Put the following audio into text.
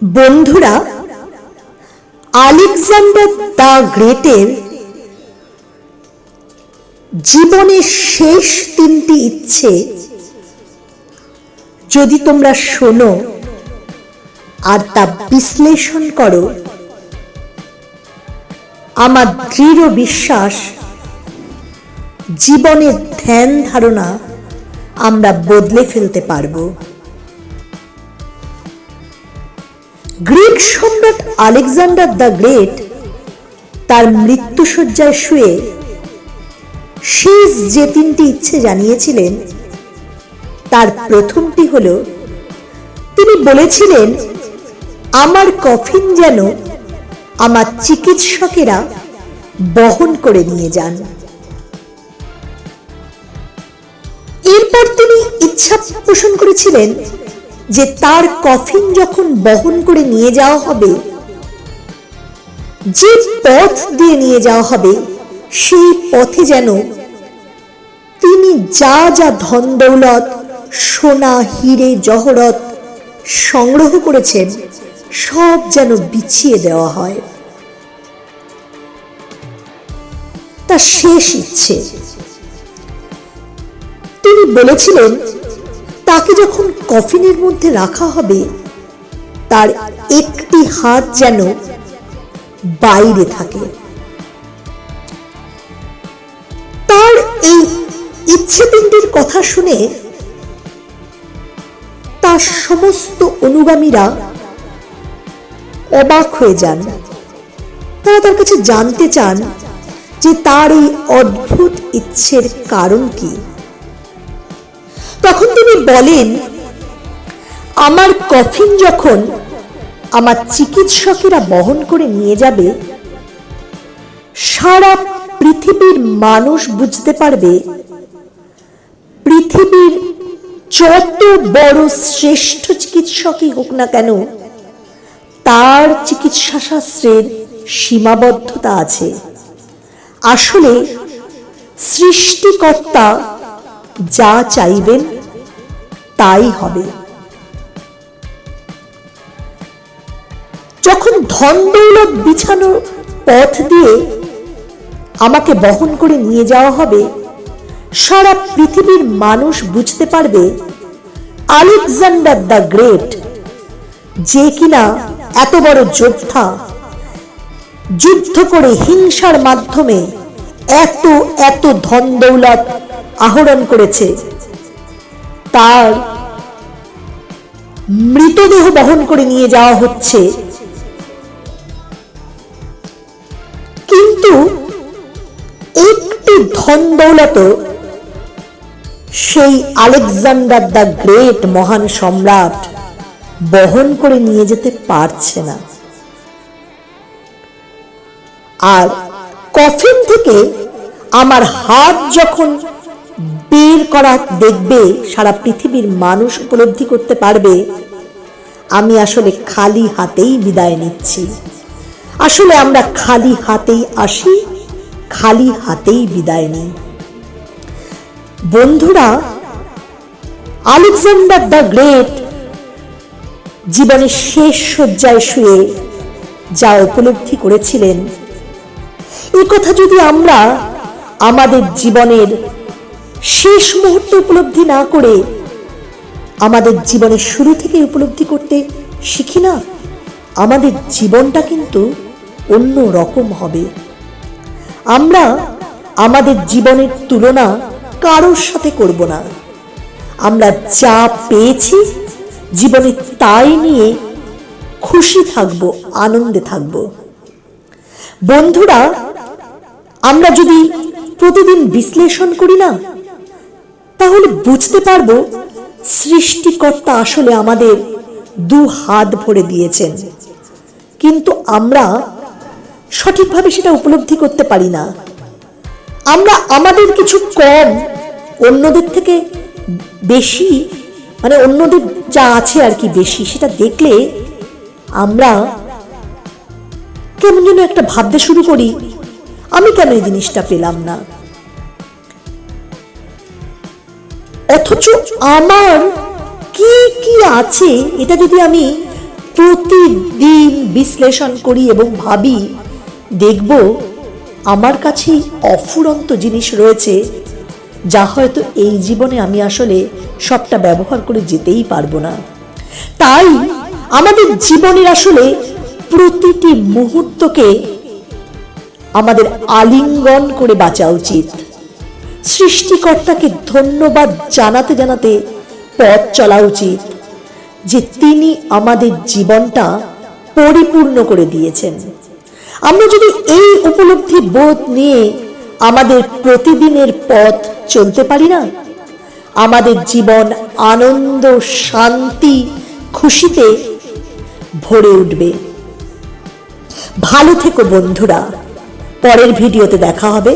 বন্ধুরা, Alexander the গ্রেটের জীবনের শেষ তিনটি ইচ্ছে যদি তোমরা শোনো আর তা বিশ্লেষণ করো, আমার দৃঢ় বিশ্বাস জীবনের ধ্যান ধারণা আমরা বদলে ফেলতে পারব। গ্রিক সম্রাট আলেকজান্ডার দ্য গ্রেট তার মৃত্যুসজ্জায় শুয়ে শেষ যে তিনটি ইচ্ছে জানিয়েছিলেন, তার প্রথমটি হল, তিনি বলেছিলেন, আমার কফিন যেন আমার চিকিৎসকেরা বহন করে নিয়ে যান। এরপর তিনি ইচ্ছা পোষণ করেছিলেন যে তার কফিন যখন বহন করে নিয়ে যাওয়া হবে, যে পথ দিয়ে নিয়ে যাওয়া হবে, সেই পথে যেন তিনি যা যা ধন দৌলত, সোনা, হিরে, জহরত সংগ্রহ করেছেন, সব যেন বিছিয়ে দেওয়া হয়। তার শেষ ইচ্ছে। তিনি বলেছিলেন তাকে যখন কফিনের মধ্যে রাখা হবে, তার একটি হাত যেন বাইরে থাকে। তার এই ইচ্ছে তিনটির কথা শুনে তার সমস্ত অনুগামীরা অবাক হয়ে যান। তারা তার কাছে জানতে চান যে তার এই অদ্ভুত ইচ্ছের কারণ কি। তখন তিনি বলেন, আমার কফিন যখন আমার চিকিৎসকেরা বহন করে নিয়ে যাবে, সারা পৃথিবীর মানুষ বুঝতে পারবে, পৃথিবীর যত বড় শ্রেষ্ঠ চিকিৎসকই হোক না কেন, তার চিকিৎসা শাস্ত্রের সীমাবদ্ধতা আছে। আসলে সৃষ্টিকর্তা যা চাইবেন তাই হবে। যখন ধন দৌলত বিছানোর পথ দিয়ে আমাকে বহন করে নিয়ে যাওয়া হবে, সারা পৃথিবীর মানুষ বুঝতে পারবে আলেকজান্ডার দ্য গ্রেট যে কিনা এত বড় যোদ্ধা যুদ্ধ করে হিংসার মাধ্যমে এত এত ধন দৌলত আহরণ করেছে। তার মৃতদেহ বহন করে নিয়ে যাওয়া হচ্ছে। কিন্তু একটু ধন দৌলত সেই আলেকজান্ডার দ্য গ্রেট মহান সম্রাট বহন করে নিয়ে যেতে পারছে না। আর কফিন থেকে আমার হাত যখন বের করা দেখবে সারা পৃথিবীর মানুষ উপলব্ধি করতে পারবে, আমি আসলে খালি হাতেই বিদায় নিচ্ছি। আসলে আমরা খালি হাতেই আসি, খালি হাতেই বিদায় নিই। বন্ধুরা, আলেকজান্ডার দ্য গ্রেট জীবনের শেষ শয্যায় শুয়ে যা উপলব্ধি করেছিলেন। এ কথা যদি আমরা আমাদের জীবনের শেষ মুহূর্তে উপলব্ধি না করে আমাদের জীবনের শুরু থেকে উপলব্ধি করতে শিখি না? আমাদের জীবনটা কিন্তু অন্য রকম হবে। আমরা আমাদের জীবনের তুলনা কারোর সাথে করব না। আমরা যা পেয়েছি, জীবনে তাই নিয়ে খুশি থাকব, আনন্দে থাকব। বন্ধুরা, আমরা যদি প্রতিদিন বিশ্লেষণ করি না তাহলে বুঝতে পারব সৃষ্টিকর্তা আসলে আমাদের দু হাত ভরে দিয়েছেন। কিন্তু আমরা সঠিকভাবে সেটা উপলব্ধি করতে পারি না। আমরা আমাদের কিছু কম, অন্যদের থেকে বেশি মানে অন্যদের যা আছে আর কি বেশি, সেটা দেখলে আমরা কেমন যেন একটা ভাবতে শুরু করি, আমি কেন এই জিনিসটা পেলাম না? অথচ আমার কি কি আছে এটা যদি আমি প্রতিদিন বিশ্লেষণ করি এবং ভাবি, দেখব আমার কাছেই অফুরন্ত জিনিস রয়েছে, যা হয়তো এই জীবনে আমি আসলে সবটা ব্যবহার করে যেতেই পারব না। তাই আমাদের জীবনের আসলে প্রতিটি মুহূর্তকে আমাদের আলিঙ্গন করে বাঁচা উচিত। সৃষ্টিকর্তাকে ধন্যবাদ জানাতে জানাতে পথ চলা উচিত, যে তিনি আমাদের জীবনটা পরিপূর্ণ করে দিয়েছেন। আমরা যদি এই উপলব্ধি বোধ নিয়ে আমাদের প্রতিদিনের পথ চলতে পারি না, আমাদের জীবন আনন্দ, শান্তি, খুশিতে ভরে উঠবে। ভালো থেকো বন্ধুরা, পরের ভিডিওতে দেখা হবে।